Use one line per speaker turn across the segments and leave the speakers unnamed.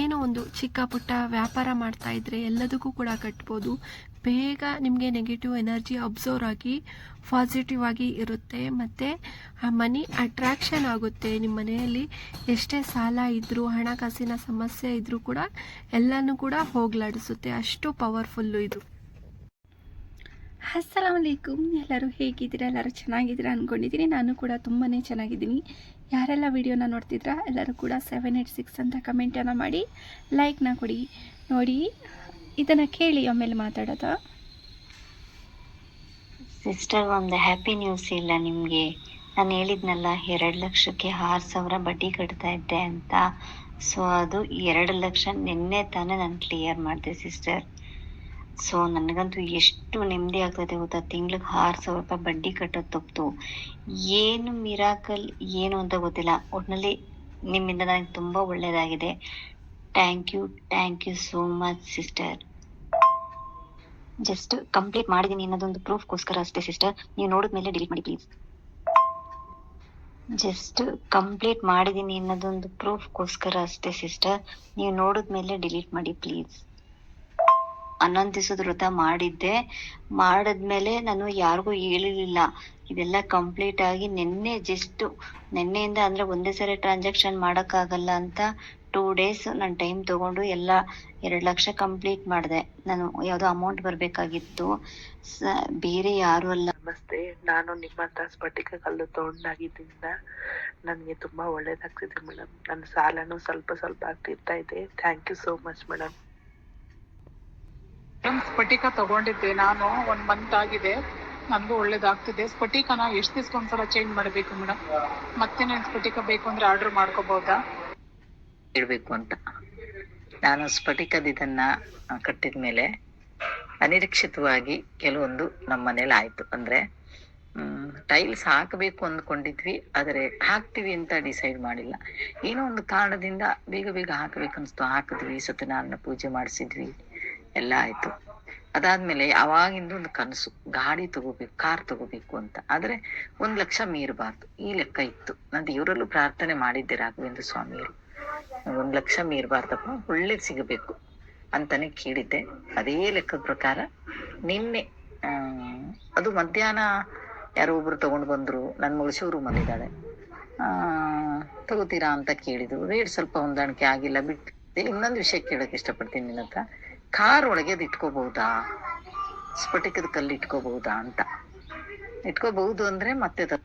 ಏನೋ ಒಂದು ಚಿಕ್ಕ ಪುಟ್ಟ ವ್ಯಾಪಾರ ಮಾಡ್ತಾ ಇದ್ರೆ ಎಲ್ಲದಕ್ಕೂ ಕೂಡ ಕಟ್ಬೋದು. ಬೇಗ ನಿಮಗೆ ನೆಗೆಟಿವ್ ಎನರ್ಜಿ ಅಬ್ಸರ್ವ್ ಆಗಿ ಪಾಸಿಟಿವ್ ಆಗಿ ಇರುತ್ತೆ. ಮತ್ತು ಆ ಮನಿ ಅಟ್ರಾಕ್ಷನ್ ಆಗುತ್ತೆ ನಿಮ್ಮ ಮನೆಯಲ್ಲಿ. ಎಷ್ಟೇ ಸಾಲ ಇದ್ದರೂ ಹಣಕಾಸಿನ ಸಮಸ್ಯೆ ಇದ್ದರೂ ಕೂಡ ಎಲ್ಲನೂ ಕೂಡ ಹೋಗ್ಲಾಡಿಸುತ್ತೆ. ಅಷ್ಟು ಪವರ್ಫುಲ್ಲು ಇದು. ಅಸ್ಸಲಾಮ್ ಅಲೈಕುಮ್ ಎಲ್ಲರೂ ಹೇಗಿದ್ದೀರಾ? ಎಲ್ಲರೂ ಚೆನ್ನಾಗಿದ್ದೀರಾ ಅಂದ್ಕೊಂಡಿದ್ದೀನಿ ನಾನು ಕೂಡ ತುಂಬಾ ಚೆನ್ನಾಗಿದ್ದೀನಿ. ಯಾರೆಲ್ಲ ವಿಡಿಯೋನ ನೋಡ್ತಿದ್ರಾ ಎಲ್ಲರೂ ಕೂಡ ಸೆವೆನ್ ಏಯ್ಟ್ ಸಿಕ್ಸ್ ಅಂತ ಕಮೆಂಟನ್ನು ಮಾಡಿ ಲೈಕ್ನ ಕೊಡಿ. ನೋಡಿ, ಇದನ್ನು ಕೇಳಿ ಆಮೇಲೆ ಮಾತಾಡೋದು.
ಸಿಸ್ಟರ್ ಒಂದು ಹ್ಯಾಪಿ ನ್ಯೂಸ್ ಇಲ್ಲ ನಿಮಗೆ. ನಾನು ಹೇಳಿದ್ನಲ್ಲ, ಎರಡು ಲಕ್ಷಕ್ಕೆ ಆರು ಸಾವಿರ ಬಡ್ಡಿ ಕಟ್ತಾ ಇದ್ದೆ ಅಂತ. ಸೊ ಅದು ಎರಡು ಲಕ್ಷ ನಿನ್ನೆ ತಾನೇ ನಾನು ಕ್ಲಿಯರ್ ಮಾಡಿದೆ, ಸಿಸ್ಟರ್. ಸೊ ನನಗಂತೂ ಎಷ್ಟು ನೆಮ್ಮದಿ ಆಗ್ತದೆ ಗೊತ್ತಾ? ತಿಂಗ್ಳಿಗೆ ಆರು ಸಾವಿರ ರೂಪಾಯಿ ಬಡ್ಡಿ ಕಟ್ಟೋದು ತಪ್ಪಿತು ಏನು ಮಿರಾಕಲ್, ಏನು ಅಂತ ಗೊತ್ತಿಲ್ಲ. ಒಟ್ಟಿನಲ್ಲಿ ನಿಮ್ಮಿಂದ ನನಗೆ ತುಂಬ ಒಳ್ಳೆಯದಾಗಿದೆ thank you thank you so much sister just complete ಮಾಡಿದೀನಿ ಅನ್ನೋದೊಂದು ಪ್ರೂಫ್ಗೋಸ್ಕರ ಅಷ್ಟೇ ಸಿಸ್ಟರ್ ನೀವು ನೋಡಿದ ಮೇಲೆ ಡಿಲೀಟ್ ಮಾಡಿ ಪ್ಲೀಸ್ ಜಸ್ಟ್ ಕಂಪ್ಲೀಟ್ ಮಾಡಿದೀನಿ ಅನ್ನೋದೊಂದು ಪ್ರೂಫ್ಗೋಸ್ಕರ ಅಷ್ಟೇ ಸಿಸ್ಟರ್ ನೀವು ನೋಡಿದ ಮೇಲೆ ಡಿಲೀಟ್ ಮಾಡಿ ಪ್ಲೀಸ್ ಹನ್ನೊಂದು ವ್ರತ ಮಾಡಿದ್ದೆ. ಮಾಡಿದ್ಮೇಲೆ ನಾನು ಯಾರಿಗೂ ಹೇಳಿರ್ಲಿಲ್ಲ. ಇದೆಲ್ಲ ಕಂಪ್ಲೀಟ್ ಆಗಿ ನಿನ್ನೆ ಜಸ್ಟ್ ನಿನ್ನೆಯಿಂದ ಅಂದ್ರೆ ಒಂದೇ ಸರಿ ಟ್ರಾನ್ಸಾಕ್ಷನ್ ಮಾಡೋಕ್ಕಾಗಲ್ಲ ಅಂತ ಟೂ ಡೇಸ್ ನಾನು ಟೈಮ್ ತಗೊಂಡು ಎಲ್ಲ ಎರಡು ಲಕ್ಷ ಕಂಪ್ಲೀಟ್ ಮಾಡಿದೆ. ನಾನು ಯಾವುದೋ ಅಮೌಂಟ್ ಬರಬೇಕಾಗಿತ್ತು. ಬೇರೆ ಯಾರು ಅಲ್ಲ.
ನಮಸ್ತೆ, ನಾನು ನಿಮ್ಮ ಹತ್ರ ಸ್ಫಟಿಕ ಕಲ್ಲು ತಗೊಂಡಾಗಿದ್ದರಿಂದ ನನಗೆ ತುಂಬಾ ಒಳ್ಳೇದಾಗ್ತಿದೆ ಮೇಡಮ್ ನನ್ನ ಸಾಲನು ಸ್ವಲ್ಪ ಸ್ವಲ್ಪ ಆಗ್ತಿರ್ತಾ ಇದೆ. Thank you so much madam
madam ಸ್ಫಟಿಕ ತಗೊಂಡಿದ್ದೆ. ನಾನು ಒಂದ್ ಮಂತ್ ಆಗಿದೆ. ನನಗೂ ಒಳ್ಳೇದಾಗ್ತಿದೆ. ಸ್ಫಟಿಕನ ಎಷ್ಟು ಸಲ ಚೇಂಜ್ ಮಾಡಬೇಕು ಮೇಡಮ್ ಮತ್ತೆ ನಾನು ಸ್ಫಟಿಕ ಬೇಕು ಅಂದ್ರೆ ಆರ್ಡರ್ ಮಾಡ್ಕೋಬಹುದಾ
ಇಡ್ಬೇಕು ಅಂತ. ನಾನು ಸ್ಫಟಿಕದ ಇದನ್ನ ಕಟ್ಟಿದ ಮೇಲೆ ಅನಿರೀಕ್ಷಿತವಾಗಿ ಕೆಲವೊಂದು ನಮ್ಮ ಮನೇಲಿ ಆಯ್ತು. ಅಂದ್ರೆ ಟೈಲ್ಸ್ ಹಾಕಬೇಕು ಅಂದ್ಕೊಂಡಿದ್ವಿ, ಆದರೆ ಹಾಕ್ತಿವಿ ಅಂತ ಡಿಸೈಡ್ ಮಾಡಿಲ್ಲ. ಏನೋ ಒಂದು ಕಾರಣದಿಂದ ಬೇಗ ಬೇಗ ಹಾಕಬೇಕು ಅನ್ಸ್ತು ಹಾಕಿದ್ವಿ ಸತ್ಯನಾರಾಯಣ ಪೂಜೆ ಮಾಡಿಸಿದ್ವಿ. ಎಲ್ಲ ಆಯ್ತು. ಅದಾದ್ಮೇಲೆ ಅವಾಗಿಂದ ಒಂದು ಕನಸು, ಗಾಡಿ ತಗೋಬೇಕು, ಕಾರ್ ತಗೋಬೇಕು ಅಂತ. ಆದ್ರೆ ಒಂದ್ ಲಕ್ಷ ಮೀರಬಾರ್ದು. ಈ ಲೆಕ್ಕ ಇತ್ತು. ನಾನು ದೇವರಲ್ಲೂ ಪ್ರಾರ್ಥನೆ ಮಾಡಿದ್ದೆ ರಾಘವೇಂದ್ರ ಸ್ವಾಮಿಯವರು. ಒಂದ್ ಲಕ್ಷ ಮೀರಬಾರ್ದಪ್ಪ, ಒಳ್ಳೇದ್ ಸಿಗಬೇಕು ಅಂತಾನೆ ಕೇಳಿದ್ದೆ. ಅದೇ ಲೆಕ್ಕದ ಪ್ರಕಾರ ನಿನ್ನೆ ಅದು ಮಧ್ಯಾಹ್ನ ಯಾರೋ ಒಬ್ರು ತಗೊಂಡು ಬಂದ್ರು. ನನ್ನ ಮಗಳು ಶೋರೂಮ್ ಅಲ್ಲಿದ್ದಾಳೆ ಆ, ತಗೋತೀರಾ ಅಂತ ಕೇಳಿದ್ರು. ರೇಟ್ ಸ್ವಲ್ಪ ಹೊಂದಾಣಿಕೆ ಆಗಿಲ್ಲ. ಬಿಟ್ಟು ಇನ್ನೊಂದು ವಿಷಯ ಕೇಳಕ್ ಇಷ್ಟಪಡ್ತೀನಿ ನಿನ್ನ ಹತ್ರ. ಕಾರ್ ಒಳಗೆ ಅದು ಇಟ್ಕೋಬಹುದಾ ಸ್ಫಟಿಕದ ಕಲ್ಲು ಇಟ್ಕೋಬಹುದಾ ಅಂತ. ಇಟ್ಕೋಬಹುದು ಅಂದ್ರೆ ಮತ್ತೆ ಅದು-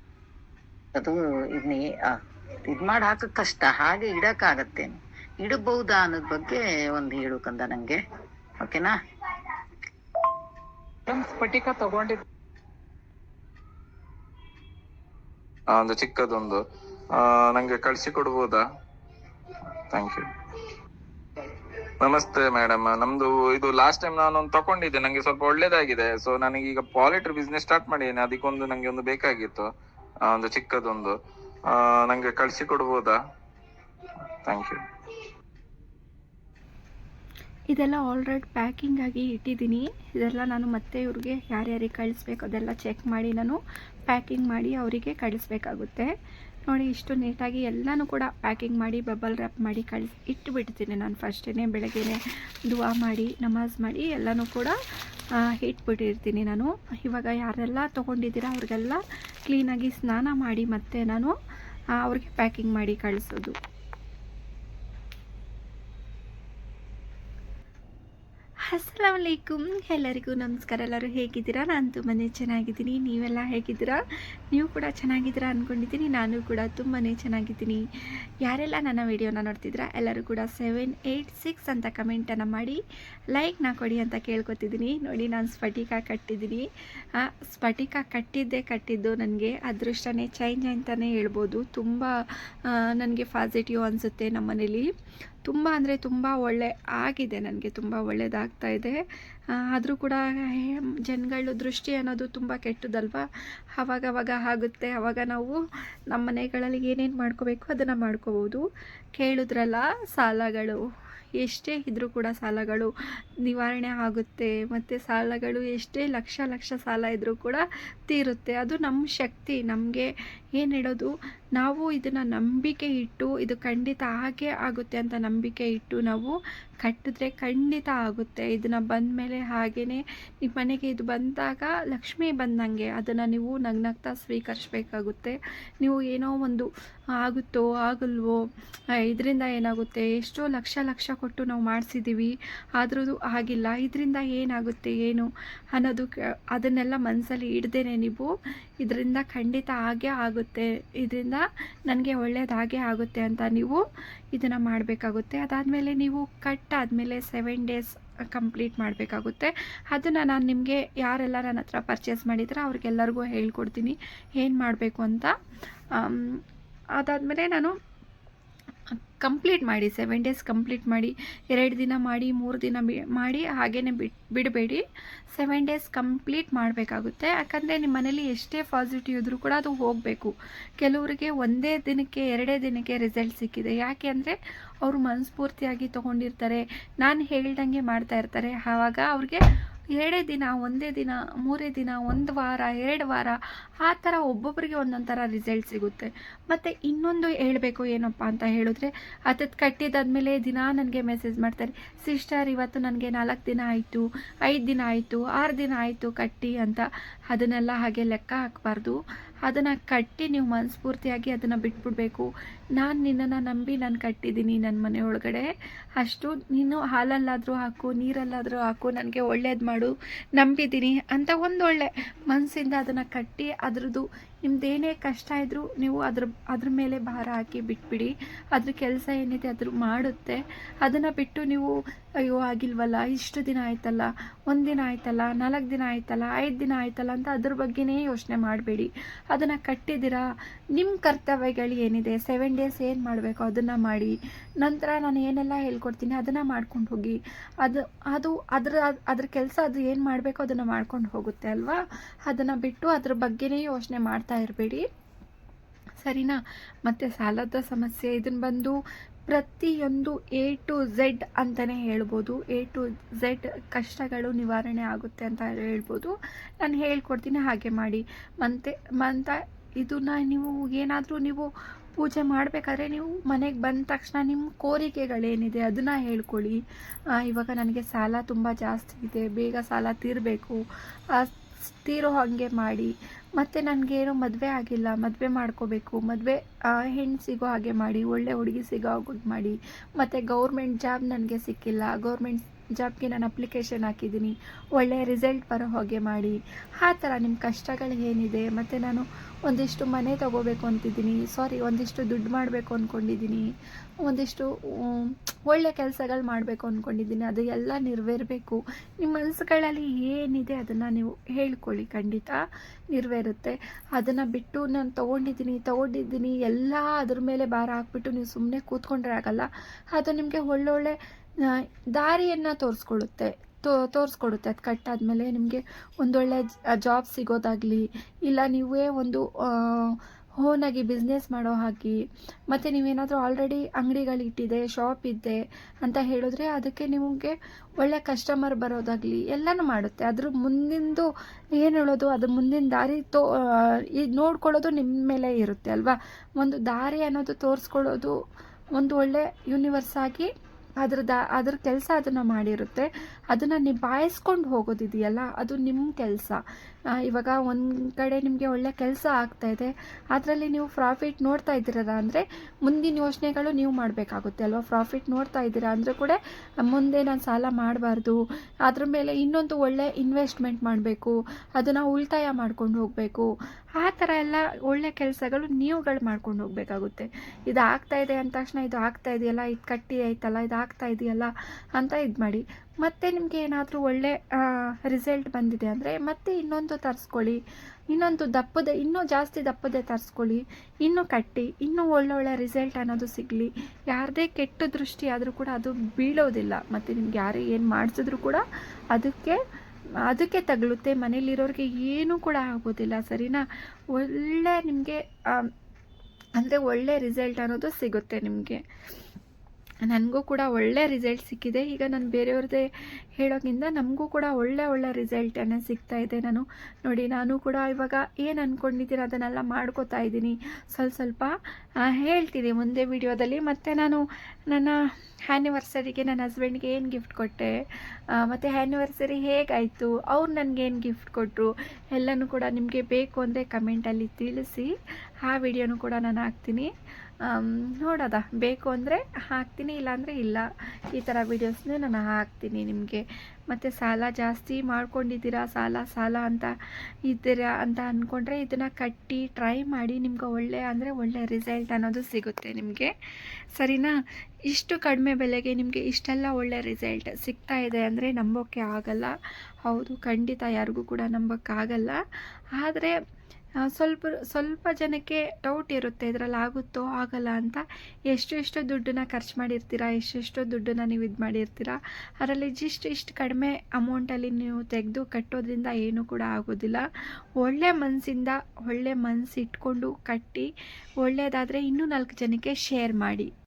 ಅದು ಇದನ್ನೇ ಇದ್ ಮಾಡಿ ಹಾಕಕ್ ಕಷ್ಟ. ಹಾಗೆ ಇಡಕ್ ಆಗತ್ತೆ ಇಡಬಹುದಾ ಅನ್ನೋದ್ ಬಗ್ಗೆ ಒಂದ್ ಹೇಳು ಕಂದ ನಂಗೆ. ಓಕೆನಾ?
ಸ್ಫಟಿಕ ತಗೊಂಡಿದ್
ಆ, ಒಂದು ಚಿಕ್ಕದೊಂದು. ಆ, ನಂಗೆ ಕಳಿಸಿ ಕೊಡ್ಬೋದಾ? ಥ್ಯಾಂಕ್ ಯು ನಮಸ್ತೆ ಮೇಡಮ್ ನಮ್ದು ಇದು ಲಾಸ್ಟ್ ಟೈಮ್ ನಾನು ಒಂದು ತಕೊಂಡಿದ್ದೆ ನಂಗೆ ಸ್ವಲ್ಪ ಒಳ್ಳೇದಾಗಿದೆ. ಸೊ ನನಗೆ ಈಗ ಪಾಲಿಟ್ರಿ ಬಿಸ್ನೆಸ್ ಸ್ಟಾರ್ಟ್ ಮಾಡಿದ್ದೀನಿ. ಅದಕ್ಕೊಂದು ನಂಗೆ ಒಂದು ಬೇಕಾಗಿತ್ತು. ಒಂದು ಚಿಕ್ಕದೊಂದು. ಆ, ನಂಗೆ ಕಳಿಸಿ ಕೊಡ್ಬೋದಾ? ಥ್ಯಾಂಕ್ ಯು
ಇದೆಲ್ಲ ಆಲ್ರೆಡಿ ಪ್ಯಾಕಿಂಗ್ ಆಗಿ ಇಟ್ಟಿದ್ದೀನಿ. ಇದೆಲ್ಲ ನಾನು ಮತ್ತೆ ಇವ್ರಿಗೆ ಯಾರ್ಯಾರಿಗೆ ಕಳಿಸ್ಬೇಕು ಅದೆಲ್ಲ ಚೆಕ್ ಮಾಡಿ ನಾನು ಪ್ಯಾಕಿಂಗ್ ಮಾಡಿ ಅವರಿಗೆ ಕಳಿಸ್ಬೇಕಾಗುತ್ತೆ. ನೋಡಿ, ಇಷ್ಟು ನೀಟಾಗಿ ಎಲ್ಲನೂ ಕೂಡ ಪ್ಯಾಕಿಂಗ್ ಮಾಡಿ ಬಬಲ್ ರ್ಯಾಪ್ ಮಾಡಿ ಕಳಿಸಿ, ಇಟ್ಬಿಡ್ತೀನಿ ನಾನು ಫಸ್ಟೇ ಬೆಳಗ್ಗೆನೆ ದುವಾ ಮಾಡಿ, ನಮಾಜ್ ಮಾಡಿ, ಎಲ್ಲನೂ ಕೂಡ ಇಟ್ಬಿಟ್ಟಿರ್ತೀನಿ ನಾನು. ಇವಾಗ ಯಾರೆಲ್ಲ ತೊಗೊಂಡಿದ್ದೀರಾ, ಅವ್ರಿಗೆಲ್ಲ ಕ್ಲೀನಾಗಿ ಸ್ನಾನ ಮಾಡಿ ಮತ್ತೆ ನಾನು ಅವ್ರಿಗೆ ಪ್ಯಾಕಿಂಗ್ ಮಾಡಿ ಕಳಿಸೋದು. ಅಸ್ಸಲಾಮ್ ವಲೈಕುಮ್ ಎಲ್ಲರಿಗೂ ನಮಸ್ಕಾರ. ಎಲ್ಲರೂ ಹೇಗಿದ್ದೀರಾ? ನಾನು ತುಂಬಾ ಚೆನ್ನಾಗಿದ್ದೀನಿ. ನೀವೆಲ್ಲ ಹೇಗಿದ್ದೀರಾ? ನೀವು ಕೂಡ ಚೆನ್ನಾಗಿದ್ದೀರಾ ಅಂದ್ಕೊಂಡಿದ್ದೀನಿ ನಾನು ಕೂಡ ತುಂಬಾ ಚೆನ್ನಾಗಿದ್ದೀನಿ. ಯಾರೆಲ್ಲ ನನ್ನ ವಿಡಿಯೋನ ನೋಡ್ತಿದ್ದೀರಾ, ಎಲ್ಲರೂ ಕೂಡ ಸೆವೆನ್ ಏಯ್ಟ್ ಸಿಕ್ಸ್ ಅಂತ ಕಮೆಂಟನ್ನು ಮಾಡಿ ಲೈಕ್ನ ಕೊಡಿ ಅಂತ ಕೇಳ್ಕೊತಿದ್ದೀನಿ. ನೋಡಿ, ನಾನು ಸ್ಫಟಿಕ ಕಟ್ಟಿದ್ದೀನಿ. ಸ್ಫಟಿಕ ಕಟ್ಟಿದ್ದೇ ಕಟ್ಟಿದ್ದು ನನಗೆ ಅದೃಷ್ಟನೇ ಚೇಂಜ್ ಅಂತಲೇ ಹೇಳ್ಬೋದು. ತುಂಬ ನನಗೆ ಪಾಸಿಟಿವ್ ಅನಿಸುತ್ತೆ ನಮ್ಮ ಮನೇಲಿ ತುಂಬ ಅಂದರೆ ತುಂಬ ಒಳ್ಳೆ, ಆಗಿದೆ ನನಗೆ ತುಂಬ ಒಳ್ಳೆಯದಾಗ್ತಾ ಇದೆ. ಆದರೂ ಕೂಡ ಜನಗಳ ಜನಗಳು ದೃಷ್ಟಿ ಅನ್ನೋದು ತುಂಬ ಕೆಟ್ಟದಲ್ವಾ ಅವಾಗವಾಗ ಆಗುತ್ತೆ. ಆವಾಗ ನಾವು ನಮ್ಮ ಮನೆಗಳಲ್ಲಿ ಏನೇನು ಮಾಡ್ಕೋಬೇಕು ಅದನ್ನು ಮಾಡ್ಕೋಬೋದು. ಕೇಳಿದ್ರಲ್ಲ, ಸಾಲಗಳು. ಎಷ್ಟೇ ಇದ್ದರೂ ಕೂಡ ಸಾಲಗಳು ನಿವಾರಣೆ ಆಗುತ್ತೆ. ಮತ್ತು ಸಾಲಗಳು ಎಷ್ಟೇ ಲಕ್ಷ ಲಕ್ಷ ಸಾಲ ಇದ್ದರೂ ಕೂಡ ತೀರುತ್ತೆ. ಅದು ನಮ್ಮ ಶಕ್ತಿ. ನಮಗೆ ಏನು ಹೇಳೋದು? ನಾವು ಇದನ್ನು ನಂಬಿಕೆ ಇಟ್ಟು ಇದು ಖಂಡಿತ ಆಗೇ ಆಗುತ್ತೆ ಅಂತ ನಂಬಿಕೆ ಇಟ್ಟು ನಾವು ಕಟ್ಟಿದ್ರೆ ಖಂಡಿತ ಆಗುತ್ತೆ. ಇದನ್ನು ಬಂದ ಮೇಲೆ ಹಾಗೆಯೇ ನಿಮ್ಮ ಮನೆಗೆ ಇದು ಬಂದಾಗ ಲಕ್ಷ್ಮಿ ಬಂದಂಗೆ ಅದನ್ನು ನೀವು ನಗ್ನಗ್ತಾ ಸ್ವೀಕರಿಸಬೇಕಾಗುತ್ತೆ. ನೀವು ಏನೋ ಒಂದು ಆಗುತ್ತೋ, ಆಗಲ್ವೋ ಇದರಿಂದ ಏನಾಗುತ್ತೆ? ಎಷ್ಟೋ ಲಕ್ಷ ಲಕ್ಷ ಕೊಟ್ಟು ನಾವು ಮಾಡಿಸಿದ್ದೀವಿ ಆದ್ರೂ ಆಗಿಲ್ಲ. ಇದರಿಂದ ಏನಾಗುತ್ತೆ, ಏನು ಅನ್ನೋದು ಅದನ್ನೆಲ್ಲ ಮನಸ್ಸಲ್ಲಿ ಇಡ್ದೇನೆ ನೀವು. ಇದರಿಂದ ಖಂಡಿತ ಆಗೇ ಆಗುತ್ತೆ. ಇದರಿಂದ ನನಗೆ ಒಳ್ಳೆಯದಾಗೆ ಆಗುತ್ತೆ ಅಂತ ನೀವು ಇದನ್ನು ಮಾಡಬೇಕಾಗುತ್ತೆ. ಅದಾದಮೇಲೆ ನೀವು ಕಟ್ ಆದಮೇಲೆ ಸೆವೆನ್ ಡೇಸ್ ಕಂಪ್ಲೀಟ್ ಮಾಡಬೇಕಾಗುತ್ತೆ. ಅದನ್ನು ನಾನು ನಿಮಗೆ ಯಾರೆಲ್ಲ ನನ್ನ ಹತ್ರ ಪರ್ಚೇಸ್ ಮಾಡಿದ್ರೆ ಅವ್ರಿಗೆಲ್ಲರಿಗೂ ಹೇಳ್ಕೊಡ್ತೀನಿ. ಏನು ಮಾಡಬೇಕು ಅಂತ? ಅದಾದಮೇಲೆ ನಾನು ಕಂಪ್ಲೀಟ್ ಮಾಡಿ ಸೆವೆನ್ ಡೇಸ್ ಕಂಪ್ಲೀಟ್ ಮಾಡಿ, ಎರಡು ದಿನ ಮಾಡಿ, ಮೂರು ದಿನ ಬಿ, ಮಾಡಿ ಹಾಗೇ ಬಿಟ್, ಬಿಡಬೇಡಿ. ಸೆವೆನ್ ಡೇಸ್ ಕಂಪ್ಲೀಟ್ ಮಾಡಬೇಕಾಗುತ್ತೆ. ಯಾಕಂದರೆ ನಿಮ್ಮ ಮನೇಲಿ ಎಷ್ಟೇ ಪಾಸಿಟಿವ್ ಇದ್ದರೂ ಕೂಡ ಅದು ಹೋಗಬೇಕು. ಕೆಲವರಿಗೆ ಒಂದೇ ದಿನಕ್ಕೆ, ಎರಡೇ ದಿನಕ್ಕೆ ರಿಸಲ್ಟ್ ಸಿಕ್ಕಿದೆ. ಯಾಕೆ ಅಂದರೆ ಅವರು ಮನಸ್ಫೂರ್ತಿಯಾಗಿ ತೊಗೊಂಡಿರ್ತಾರೆ. ನಾನು ಹೇಳ್ದಂಗೆ ಮಾಡ್ತಾ ಇರ್ತಾರೆ. ಆವಾಗ ಅವ್ರಿಗೆ ಎರಡೇ ದಿನ, ಒಂದೇ ದಿನ, ಮೂರೇ ದಿನ, ಒಂದು ವಾರ, ಎರಡು ವಾರ, ಆ ಥರ ಒಬ್ಬೊಬ್ಬರಿಗೆ ಒಂದೊಂದು ಥರ ರಿಸಲ್ಟ್ ಸಿಗುತ್ತೆ. ಮತ್ತು ಇನ್ನೊಂದು ಹೇಳಬೇಕು ಏನಪ್ಪ ಅಂತ ಹೇಳಿದ್ರೆ ಅದಕ್ಕೆ ಕಟ್ಟಿದ್ದಾದ್ಮೇಲೆ ದಿನ ನನಗೆ ಮೆಸೇಜ್ ಮಾಡ್ತಾರೆ ಸಿಸ್ಟರ್ ಇವತ್ತು ನನಗೆ ನಾಲ್ಕು ದಿನ ಆಯಿತು, ಐದು ದಿನ ಆಯಿತು, ಆರು ದಿನ ಆಯಿತು ಕಟ್ಟಿ ಅಂತ. ಅದನ್ನೆಲ್ಲ ಹಾಗೆ ಲೆಕ್ಕ ಹಾಕಬಾರ್ದು. ಅದನ್ನು ಕಟ್ಟಿ ನೀವು ಮನಸ್ಫೂರ್ತಿಯಾಗಿ ಅದನ್ನು ಬಿಟ್ಬಿಡ್ಬೇಕು. ನಾನು ನಿನ್ನನ್ನು ನಂಬಿ ನಾನು ಕಟ್ಟಿದ್ದೀನಿ ನನ್ನ ಮನೆ ಒಳಗಡೆ. ಅಷ್ಟು ನೀನು ಹಾಲಲ್ಲಾದರೂ ಹಾಕು, ನೀರಲ್ಲಾದರೂ ಹಾಕು, ನನಗೆ ಒಳ್ಳೇದು ಮಾಡು, ನಂಬಿದ್ದೀನಿ ಅಂತ ಒಂದೊಳ್ಳೆ ಮನಸ್ಸಿಂದ ಅದನ್ನು ಕಟ್ಟಿ ಅದ್ರದ್ದು ನಿಮ್ದೇನೇ ಕಷ್ಟ ಇದ್ದರೂ ನೀವು ಅದ್ರ ಅದ್ರ ಮೇಲೆ ಭಾರ ಹಾಕಿ ಬಿಟ್ಬಿಡಿ. ಅದ್ರ ಕೆಲಸ ಏನಿದೆ ಅದ್ರ ಮಾಡುತ್ತೆ. ಅದನ್ನು ಬಿಟ್ಟು ನೀವು ಅಯ್ಯೋ, ಆಗಿಲ್ವಲ್ಲ? ಇಷ್ಟು ದಿನ ಆಯ್ತಲ್ಲ? ಒಂದು ದಿನ ಆಯ್ತಲ್ಲ? ನಾಲ್ಕು ದಿನ ಆಯ್ತಲ್ಲ? ಐದು ದಿನ ಆಯ್ತಲ್ಲ ಅಂತ ಅದ್ರ ಬಗ್ಗೆನೇ ಯೋಚನೆ ಮಾಡಬೇಡಿ. ಅದನ್ನು ಕಟ್ಟಿದ್ದೀರಾ? ನಿಮ್ಮ ಕರ್ತವ್ಯಗಳು ಏನಿದೆ? ಸೆವೆನ್ ಡೇಸ್ ಏನು ಮಾಡಬೇಕು ಅದನ್ನು ಮಾಡಿ. ನಂತರ ನಾನು ಏನೆಲ್ಲ ಹೇಳ್ಕೊಡ್ತೀನಿ ಅದನ್ನು ಮಾಡ್ಕೊಂಡು ಹೋಗಿ. ಅದು ಅದು ಅದ್ರ ಅದ್ರ ಕೆಲಸ ಅದು ಏನು ಮಾಡಬೇಕು ಅದನ್ನು ಮಾಡ್ಕೊಂಡು ಹೋಗುತ್ತೆ ಅಲ್ವಾ? ಅದನ್ನು ಬಿಟ್ಟು ಅದ್ರ ಬಗ್ಗೆನೇ ಯೋಚನೆ ಮಾಡ್ತಾ ಇರಬೇಡಿ. ಸರಿನಾ? ಮತ್ತು ಸಾಲದ ಸಮಸ್ಯೆ ಇದನ್ನು ಬಂದು ಪ್ರತಿಯೊಂದು ಎ ಟು ಝೆಡ್ ಅಂತಲೇ ಹೇಳ್ಬೋದು. ಎ ಟು ಝೆಡ್ ಕಷ್ಟಗಳು ನಿವಾರಣೆ ಆಗುತ್ತೆ ಅಂತ ಹೇಳ್ಬೋದು. ನಾನು ಹೇಳ್ಕೊಡ್ತೀನಿ ಹಾಗೆ ಮಾಡಿ. ಮತ್ತೆ, ಮಂತ, ಇದನ್ನ ನೀವು ಏನಾದರೂ ನೀವು ಪೂಜೆ ಮಾಡಬೇಕಾದ್ರೆ ನೀವು ಮನೆಗೆ ಬಂದ ತಕ್ಷಣ ನಿಮ್ಮ ಕೋರಿಕೆಗಳೇನಿದೆ ಅದನ್ನು ಹೇಳ್ಕೊಳ್ಳಿ. ಇವಾಗ ನನಗೆ ಸಾಲ ತುಂಬ ಜಾಸ್ತಿ ಇದೆ. ಬೇಗ ಸಾಲ ತೀರಬೇಕು. ತೀರೋ ಹಾಗೆ ಮಾಡಿ. ಮತ್ತು ನನಗೇನೋ ಮದುವೆ ಆಗಿಲ್ಲ, ಮದುವೆ ಮಾಡ್ಕೋಬೇಕು, ಮದುವೆ ಹೆಣ್ಣು ಸಿಗೋ ಹಾಗೆ ಮಾಡಿ, ಒಳ್ಳೆ ಹುಡುಗಿ ಸಿಗೋ ಹಾಗೆ ಮಾಡಿ, ಮತ್ತು ಗೌರ್ಮೆಂಟ್ ಜಾಬ್ ನನಗೆ ಸಿಕ್ಕಿಲ್ಲ ಗೌರ್ಮೆಂಟ್ ಜಾಬ್ಗೆ ನಾನು ಅಪ್ಲಿಕೇಶನ್ ಹಾಕಿದ್ದೀನಿ. ಒಳ್ಳೆಯ ರಿಸಲ್ಟ್ ಬರೋ ಹಾಗೆ ಮಾಡಿ. ಆ ಥರ ನಿಮ್ಮ ಕಷ್ಟಗಳು ಏನಿದೆ? ಮತ್ತು ನಾನು ಒಂದಿಷ್ಟು ಮನೆ ತಗೋಬೇಕು ಅಂತಿದ್ದೀನಿ. ಸಾರಿ ಒಂದಿಷ್ಟು ದುಡ್ಡು ಮಾಡಬೇಕು ಅಂದ್ಕೊಂಡಿದ್ದೀನಿ ಒಂದಿಷ್ಟು ಒಳ್ಳೆ ಕೆಲಸಗಳು ಮಾಡಬೇಕು ಅಂದ್ಕೊಂಡಿದ್ದೀನಿ ಅದು ಎಲ್ಲ ನೆರವೇರಬೇಕು. ನಿಮ್ಮ ಮನಸ್ಸುಗಳಲ್ಲಿ ಏನಿದೆ ಅದನ್ನು ನೀವು ಹೇಳ್ಕೊಳ್ಳಿ. ಖಂಡಿತ ನೆರವೇರುತ್ತೆ. ಅದನ್ನು ಬಿಟ್ಟು ನಾನು ತೊಗೊಂಡಿದ್ದೀನಿ ತೊಗೊಂಡಿದ್ದೀನಿ, ಎಲ್ಲ ಅದ್ರ ಮೇಲೆ ಭಾರ ಹಾಕ್ಬಿಟ್ಟು ನೀವು ಸುಮ್ಮನೆ ಕೂತ್ಕೊಂಡ್ರೆ ಆಗಲ್ಲ. ಅದು ನಿಮಗೆ ಒಳ್ಳೊಳ್ಳೆ ದಾರಿಯನ್ನು ತೋರಿಸ್ಕೊಡುತ್ತೆ ತೋ, ತೋರಿಸ್ಕೊಡುತ್ತೆ. ಅದು ಕಟ್ಟಾದಮೇಲೆ ನಿಮಗೆ ಒಂದೊಳ್ಳೆ ಜಾಬ್ ಸಿಗೋದಾಗಲಿ, ಇಲ್ಲ ನೀವೇ ಒಂದು ಓನಾಗಿ ಬಿಸ್ನೆಸ್ ಮಾಡೋ ಹಾಗೆ, ಮತ್ತು ನೀವೇನಾದರೂ ಆಲ್ರೆಡಿ ಅಂಗಡಿಗಳಿಟ್ಟಿದೆ ಶಾಪ್ ಇದೆ ಅಂತ ಹೇಳಿದ್ರೆ ಅದಕ್ಕೆ ನಿಮಗೆ ಒಳ್ಳೆ ಕಸ್ಟಮರ್ ಬರೋದಾಗಲಿ ಎಲ್ಲನೂ ಮಾಡುತ್ತೆ. ಅದ್ರ ಮುಂದಿಂದು ಏನು ಹೇಳೋದು, ಅದ್ರ ಮುಂದಿನ ದಾರಿ ತೋ ಇದು ನೋಡ್ಕೊಳ್ಳೋದು ನಿಮ್ಮ ಮೇಲೆ ಇರುತ್ತೆ ಅಲ್ವಾ? ಒಂದು ದಾರಿ ಅನ್ನೋದು ತೋರಿಸ್ಕೊಳ್ಳೋದು ಒಂದು ಒಳ್ಳೆ ಯೂನಿವರ್ಸ್ ಆಗಿ ಅದ್ರ ದಾ ಅದ್ರ ಕೆಲಸ ಅದನ್ನು ಮಾಡಿರುತ್ತೆ. ಅದನ್ನು ನಿಭಾಯಿಸ್ಕೊಂಡು ಹೋಗೋದಿದೆಯಲ್ಲ, ಅದು ನಿಮ್ಮ ಕೆಲಸ. ಇವಾಗ ಒಂದು ಕಡೆ ನಿಮಗೆ ಒಳ್ಳೆ ಕೆಲಸ ಆಗ್ತಾ ಇದೆ. ಅದರಲ್ಲಿ ನೀವು ಪ್ರಾಫಿಟ್ ನೋಡ್ತಾ ಇದ್ದೀರಲ್ಲ ಅಂದರೆ, ಮುಂದಿನ ಯೋಚನೆಗಳು ನೀವು ಮಾಡಬೇಕಾಗುತ್ತೆ ಅಲ್ವಾ? ಪ್ರಾಫಿಟ್ ನೋಡ್ತಾ ಇದ್ದೀರಾ ಅಂದರೆ ಕೂಡ, ಮುಂದೆ ನಾನು ಸಾಲ ಮಾಡಬಾರ್ದು. ಅದ್ರ ಮೇಲೆ ಇನ್ನೊಂದು ಒಳ್ಳೆ ಇನ್ವೆಸ್ಟ್ಮೆಂಟ್ ಮಾಡಬೇಕು. ಅದನ್ನು ಉಳಿತಾಯ ಮಾಡ್ಕೊಂಡು ಹೋಗಬೇಕು. ಆ ಥರ ಎಲ್ಲ ಒಳ್ಳೆ ಕೆಲಸಗಳು ನೀವುಗಳು ಮಾಡ್ಕೊಂಡು ಹೋಗಬೇಕಾಗುತ್ತೆ. ಇದು ಆಗ್ತಾ ಇದೆ ಅಂದ ತಕ್ಷಣ ಇದು ಆಗ್ತಾ ಇದೆಯಲ್ಲ, ಇದು ಕಟ್ಟಿ ಆಯ್ತಲ್ಲ, ಇದು ಆಗ್ತಾ ಇದೆಯಲ್ಲ ಅಂತ ಇದು ಮಾಡಿ. ಮತ್ತೆ ನಿಮಗೆ ಏನಾದರೂ ಒಳ್ಳೆ ರಿಸಲ್ಟ್ ಬಂದಿದೆ ಅಂದರೆ ಮತ್ತೆ ಇನ್ನೊಂದು ತರಿಸ್ಕೊಳ್ಳಿ. ಇನ್ನೊಂದು ದಪ್ಪದೆ, ಇನ್ನೂ ಜಾಸ್ತಿ ದಪ್ಪದೆ ತರಿಸ್ಕೊಳ್ಳಿ. ಇನ್ನೂ ಕಟ್ಟಿ, ಇನ್ನೂ ಒಳ್ಳೊಳ್ಳೆ ರಿಸಲ್ಟ್ ಅನ್ನೋದು ಸಿಗಲಿ. ಯಾರದೇ ಕೆಟ್ಟ ದೃಷ್ಟಿ ಆದರೂ ಕೂಡ ಅದು ಬೀಳೋದಿಲ್ಲ. ಮತ್ತು ನಿಮ್ಗೆ ಯಾರೇ ಏನು ಮಾಡಿಸಿದ್ರು ಕೂಡ ಅದಕ್ಕೆ ಅದಕ್ಕೆ ತಗಲುತ್ತೆ. ಮನೇಲಿರೋರಿಗೆ ಏನೂ ಕೂಡ ಆಗೋದಿಲ್ಲ, ಸರಿನಾ? ಒಳ್ಳೆ ನಿಮಗೆ ಅಂದರೆ ಒಳ್ಳೆ ರಿಸಲ್ಟ್ ಅನ್ನೋದು ಸಿಗುತ್ತೆ ನಿಮಗೆ. ನನಗೂ ಕೂಡ ಒಳ್ಳೆ ರಿಸಲ್ಟ್ ಸಿಕ್ಕಿದೆ. ಈಗ ನಾನು ಬೇರೆಯವ್ರದ್ದೇ ಹೇಳೋಕ್ಕಿಂತ ನಮಗೂ ಕೂಡ ಒಳ್ಳೆ ಒಳ್ಳೆ ರಿಸಲ್ಟನ್ನು ಸಿಗ್ತಾ ಇದೆ ನಾನು. ನೋಡಿ, ನಾನು ಕೂಡ ಇವಾಗ ಏನು ಅಂದ್ಕೊಂಡಿದ್ದೀನಿ ಅದನ್ನೆಲ್ಲ ಮಾಡ್ಕೋತಾ ಇದ್ದೀನಿ. ಸ್ವಲ್ಪ ಸ್ವಲ್ಪ ಹೇಳ್ತೀನಿ ಮುಂದೆ ವಿಡಿಯೋದಲ್ಲಿ. ಮತ್ತು ನಾನು ನನ್ನ ಆ್ಯನಿವರ್ಸರಿಗೆ ನನ್ನ ಹಸ್ಬೆಂಡ್ಗೆ ಏನು ಗಿಫ್ಟ್ ಕೊಟ್ಟೆ? ಮತ್ತು ಆ್ಯನಿವರ್ಸರಿ ಹೇಗಾಯಿತು? ಅವ್ರು ನನಗೇನು ಗಿಫ್ಟ್ ಕೊಟ್ಟರು ಎಲ್ಲನೂ ಕೂಡ ನಿಮಗೆ ಬೇಕು ಅಂದರೆ ಕಮೆಂಟಲ್ಲಿ ತಿಳಿಸಿ. ಆ ವಿಡಿಯೋನು ಕೂಡ ನಾನು ಹಾಕ್ತೀನಿ. ನೋಡೋದ? ಬೇಕು ಅಂದರೆ ಹಾಕ್ತೀನಿ, ಇಲ್ಲಾಂದರೆ ಇಲ್ಲ. ಈ ಥರ ವೀಡಿಯೋಸ್ನೇ ನಾನು ಹಾಕ್ತೀನಿ ನಿಮಗೆ. ಮತ್ತು ಸಾಲ ಜಾಸ್ತಿ ಮಾಡ್ಕೊಂಡಿದ್ದೀರಾ? ಸಾಲ ಸಾಲ ಅಂತ ಇದ್ದೀರಾ ಅಂತ ಅಂದ್ಕೊಂಡ್ರೆ ಇದನ್ನು ಕಟ್ಟಿ ಟ್ರೈ ಮಾಡಿ ನಿಮ್ಗೆ ಒಳ್ಳೆ ಅಂದರೆ ಒಳ್ಳೆ ರಿಸಲ್ಟ್ ಅನ್ನೋದು ಸಿಗುತ್ತೆ ನಿಮಗೆ. ಸರಿನಾ? ಇಷ್ಟು ಕಡಿಮೆ ಬೆಲೆಗೆ ನಿಮಗೆ ಇಷ್ಟೆಲ್ಲ ಒಳ್ಳೆ ರಿಸಲ್ಟ್ ಸಿಗ್ತಾ ಇದೆ ಅಂದರೆ ನಂಬೋಕ್ಕೆ ಆಗಲ್ಲ. ಹೌದು, ಖಂಡಿತ ಯಾರಿಗೂ ಕೂಡ ನಂಬೋಕ್ಕಾಗಲ್ಲ ಆದರೆ ಸ್ವಲ್ಪ ಸ್ವಲ್ಪ ಜನಕ್ಕೆ ಡೌಟ್ ಇರುತ್ತೆ, ಇದರಲ್ಲಿ ಆಗುತ್ತೋ ಆಗಲ್ಲ ಅಂತ. ಎಷ್ಟು ಎಷ್ಟು ದುಡ್ಡನ್ನ ಖರ್ಚು ಮಾಡಿರ್ತೀರಾ ಎಷ್ಟೆಷ್ಟು ದುಡ್ಡನ್ನ ನೀವು ಇದು ಮಾಡಿರ್ತೀರಾ, ಅದರಲ್ಲಿ ಇಷ್ಟು ಇಷ್ಟು ಕಡಿಮೆ ಅಮೌಂಟಲ್ಲಿ ನೀವು ತೆಗೆದು ಕಟ್ಟೋದ್ರಿಂದ ಏನೂ ಕೂಡ ಆಗೋದಿಲ್ಲ. ಒಳ್ಳೆ ಮನಸ್ಸಿಂದ ಒಳ್ಳೆ ಮನಸ್ಸಿಟ್ಕೊಂಡು ಕಟ್ಟಿ ಒಳ್ಳೆಯದಾದರೆ ಇನ್ನೂ ನಾಲ್ಕು ಜನಕ್ಕೆ ಶೇರ್ ಮಾಡಿ.